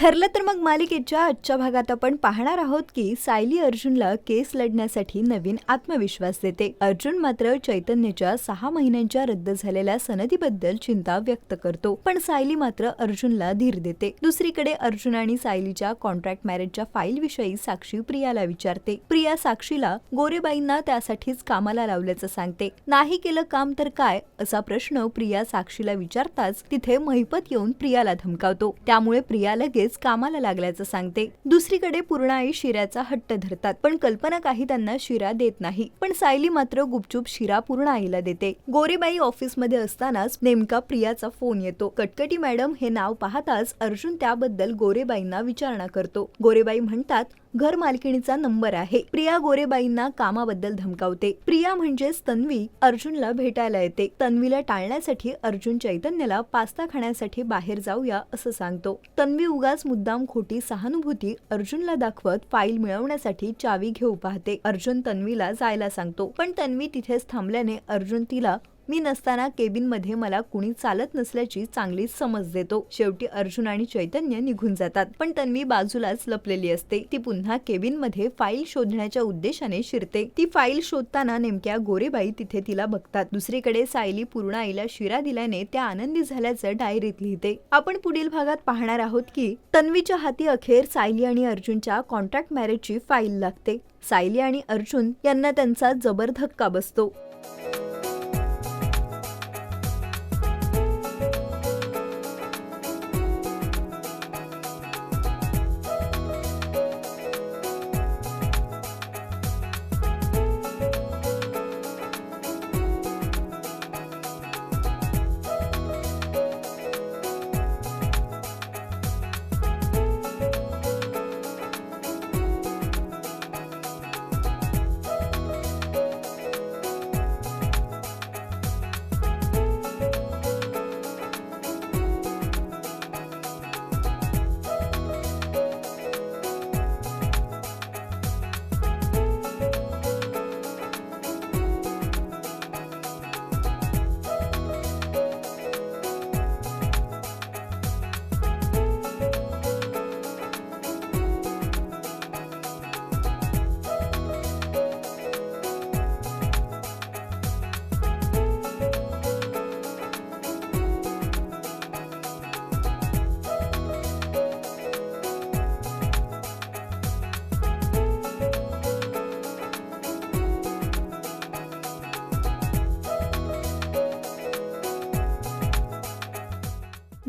ठरलं तर मग मालिकेच्या आजच्या भागात आपण पाहणार आहोत की सायली अर्जुनला केस लढण्यासाठी नवीन आत्मविश्वास देते. अर्जुन मात्र चैतन्यच्या सहा महिन्यांच्या रद्द झालेल्या सनदीबद्दल चिंता व्यक्त करतो. पण सायली मात्र अर्जुनला धीर देते. दुसरीकडे अर्जुन आणि सायलीच्या कॉन्ट्रॅक्ट मॅरेजच्या फाईल विषयी साक्षी प्रियाला विचारते. प्रिया साक्षीला गोरेबाईंना त्यासाठीच कामाला लावल्याचं सांगते. नाही केलं काम तर काय? असा प्रश्न प्रिया साक्षीला विचारताच तिथे महिपत येऊन प्रियाला धमकावतो. त्यामुळे प्रिया लगेच कामाला लागल्याचं सांगते. दुसरीकडे पूर्णाई शिऱ्याचा हट्ट धरतात. पण कल्पना काही त्यांना शिरा देत नाही. पण सायली मात्र गुपचूप शिरा पूर्णाईला देते. गोरेबाई ऑफिसमध्ये असतानाच नेमका प्रियाचा फोन येतो. कटकटी मॅडम हे नाव पाहताच अर्जुन त्याबद्दल गोरेबाईंना विचारणा करतो. गोरेबाई म्हणतात घर मालकिणीचा नंबर आहे. प्रिया गोरेबाईंना कामाबद्दल धमकावते. प्रिया म्हणजेच तन्वी अर्जुनला भेटायला येते. तन्वीला टाळण्यासाठी अर्जुन चैतन्यला पास्ता खाण्यासाठी बाहेर जाऊया असं सांगतो. तन्वी उगाच मुद्दाम खोटी सहानुभूती अर्जुनला दाखवत फाईल मिळवण्यासाठी चावी घेऊ पाहते. अर्जुन तन्वीला जायला सांगतो. पण तन्वी तिथेच थांबल्याने अर्जुन तिला मी नसताना केबिनमध्ये मला कुणी चालत नसल्याची चांगली समज देतो. शेवटी अर्जुन आणि चैतन्य निघून जातात. पण तन्वी बाजूलाच लपलेली असते. ती पुन्हा केबिनमध्ये फाईल शोधण्याच्या उद्देशाने शिरते. ती फाईल शोधताना नेमक्या गोरेबाई तिथे तिला बघतात. दुसरीकडे सायली पूर्ण आईला शिरा दिल्याने त्या आनंदी झाल्याचं डायरीत लिहिते. आपण पुढील भागात पाहणार आहोत की तन्वीच्या हाती अखेर सायली आणि अर्जुनच्या कॉन्ट्रॅक्ट मॅरेजची फाईल लागते. सायली आणि अर्जुन यांना त्यांचा जबर धक्का बसतो.